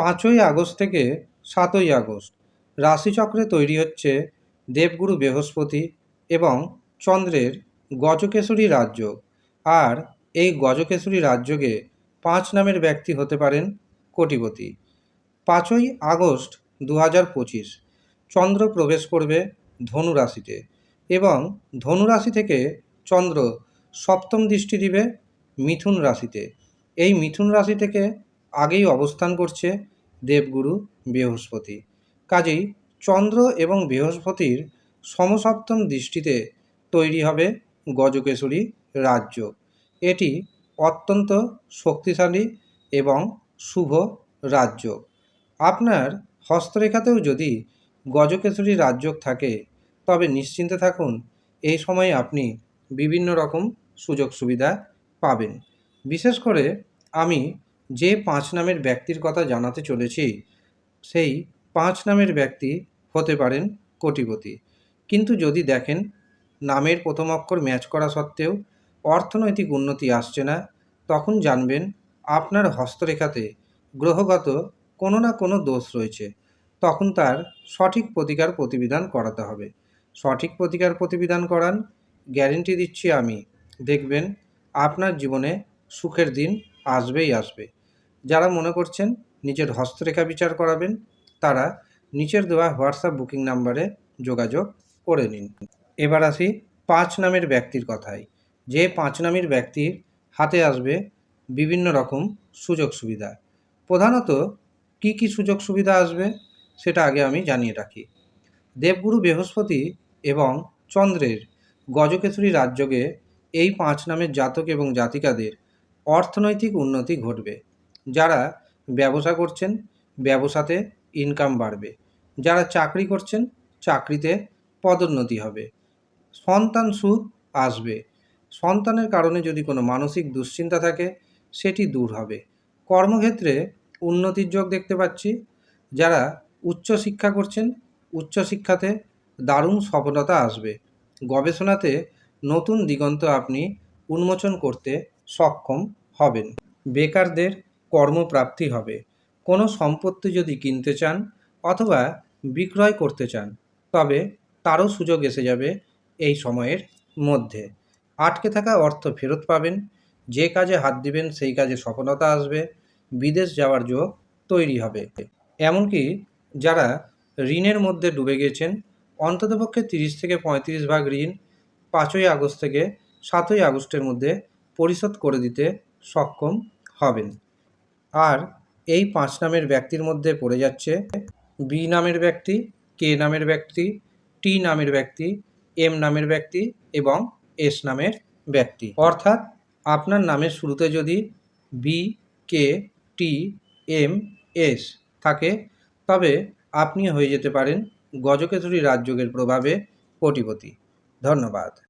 পাঁচই আগস্ট থেকে সাতই আগস্ট রাশিচক্রে তৈরি হচ্ছে দেবগুরু বৃহস্পতি এবং চন্দ্রের গজকেশরী রাজযোগ। আর এই গজকেশরী রাজযোগে পাঁচ নামের ব্যক্তি হতে পারেন কোটিপতি। পাঁচই আগস্ট দু হাজার পঁচিশ চন্দ্র প্রবেশ করবে ধনু রাশিতে এবং ধনু রাশি থেকে চন্দ্র সপ্তম দৃষ্টি দিবে মিথুন রাশিতে। এই মিথুন রাশি থেকে আগেই অবস্থান করছে দেবগুরু বৃহস্পতি। কাজেই চন্দ্র এবং বৃহস্পতির সমসপ্তম দৃষ্টিতে তৈরি হবে গজকেশরী রাজ্য। এটি অত্যন্ত শক্তিশালী এবং শুভ রাজ্য। আপনার হস্তরেখাতেও যদি গজকেশরী রাজ্য থাকে, তবে নিশ্চিন্তে থাকুন, এই সময়ে আপনি বিভিন্ন রকম সুযোগ সুবিধা পাবেন। বিশেষ করে আমি যে পাঁচ নামের ব্যক্তির কথা জানাতে চলেছি, সেই পাঁচ নামের ব্যক্তি হতে পারেন কোটিপতি। কিন্তু যদি দেখেন, নামের প্রথম অক্ষর ম্যাচ করা সত্ত্বেও অর্থনৈতিক উন্নতি আসছে না, তখন জানবেন আপনার হস্তরেখাতে গ্রহগত কোনো না কোনো দোষ রয়েছে। তখন তার সঠিক প্রতিকার প্রতিবিধান করাতে হবে। সঠিক প্রতিকার প্রতিবিধান করান, গ্যারেন্টি দিচ্ছি আমি। দেখবেন, আপনার জীবনে সুখের দিন আসবেই আসবে। যারা মনে করছেন নিজের হস্তরেখা বিচার করাবেন, তারা নিচের দেওয়া হোয়াটসঅ্যাপ বুকিং নাম্বারে যোগাযোগ করে নিন। এবার আসি পাঁচ নামের ব্যক্তির কথায়। যে পাঁচ নামের ব্যক্তির হাতে আসবে বিভিন্ন রকম সুযোগ সুবিধা। প্রধানত কি কি সুযোগ সুবিধা আসবে সেটা আগে আমি জানিয়ে রাখি। দেবগুরু বৃহস্পতি এবং চন্দ্রের গজকেশরী রাজযোগে এই পাঁচ নামের জাতক এবং জাতিকাদের অর্থনৈতিক উন্নতি ঘটবে। যারা ব্যবসা করছেন, ব্যবসাতে ইনকাম বাড়বে। যারা চাকরি করছেন, চাকরিতে পদোন্নতি হবে। সন্তান সুখ আসবে। সন্তানের কারণে যদি কোনো মানসিক দুশ্চিন্তা থাকে, সেটি দূর হবে। কর্মক্ষেত্রে উন্নতির যোগ দেখতে পাচ্ছি। যারা উচ্চশিক্ষা করছেন উচ্চশিক্ষাতে দারুণ সফলতা আসবে। গবেষণাতে নতুন দিগন্ত আপনি উন্মোচন করতে সক্ষম হবেন। বেকারদের কর্মপ্রাপ্তি হবে। কোনো সম্পত্তি যদি কিনতে চান অথবা বিক্রয় করতে চান, তবে তারও সুযোগ এসে যাবে এই সময়ের মধ্যে। আটকে থাকা অর্থ ফেরত পাবেন, যে কাজে হাত দিবেন সেই কাজে সফলতা আসবে, বিদেশ যাওয়ার যোগ তৈরি হবে। এমনকি যারা ঋণের মধ্যে ডুবে গেছেন, অন্ততপক্ষে তিরিশ থেকে পঁয়ত্রিশ ভাগ ঋণ পাঁচই আগস্ট থেকে সাতই আগস্টের মধ্যে পরিশোধ করে দিতে সক্ষম হবেন। আর এই পাঁচ নামের ব্যক্তির মধ্যে পড়ে যাচ্ছে বি নামের ব্যক্তি, কে নামের ব্যক্তি, টি নামের ব্যক্তি, এম নামের ব্যক্তি এবং এস নামের ব্যক্তি। অর্থাৎ আপনার নামের শুরুতে যদি B, K, T, M, S থাকে, তবে আপনি হয়ে যেতে পারেন গজকেশরী রাজযোগের প্রভাবে কোটিপতি। ধন্যবাদ।